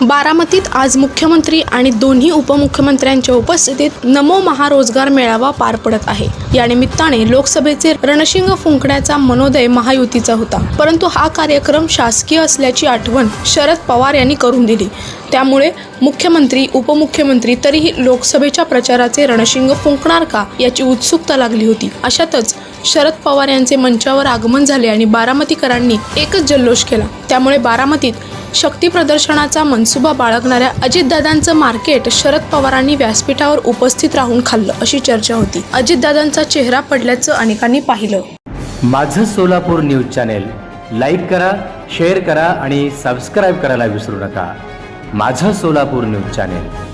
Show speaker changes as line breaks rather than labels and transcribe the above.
बारामतीत आज मुख्यमंत्री आणि दोन्ही उपमुख्यमंत्र्यांच्या उपस्थितीत नमो महारोजगार मेळावा पार पडत आहे. या निमित्ताने लोकसभेचे रणशिंग फुंकण्याचा मनोदय महायुतीचा होता. परंतु हा कार्यक्रम शासकीय असल्याची आठवण शरद पवार यांनी करून दिली. त्यामुळे मुख्यमंत्री उपमुख्यमंत्री तरीही लोकसभेच्या प्रचाराचे रणशिंग फुंकणार का याची उत्सुकता लागली होती. अशातच शरद पवार यांचे मंचावर आगमन झाले आणि बारामतीकरांनी एकच जल्लोष केला. त्यामुळे बारामतीत शक्ती प्रदर्शनाचा मनसुबा बाळगणाऱ्या अजितदादांचं मार्केट शरद पवारांनी व्यासपीठावर उपस्थित राहून खाल्लं अशी चर्चा होती. अजितदादांचा चेहरा पडल्याचं अनेकांनी पाहिलं.
माझं सोलापूर न्यूज चॅनेल लाईक करा शेअर करा आणि सबस्क्राईब करायला विसरू नका. माझं सोलापूर न्यूज चॅनेल.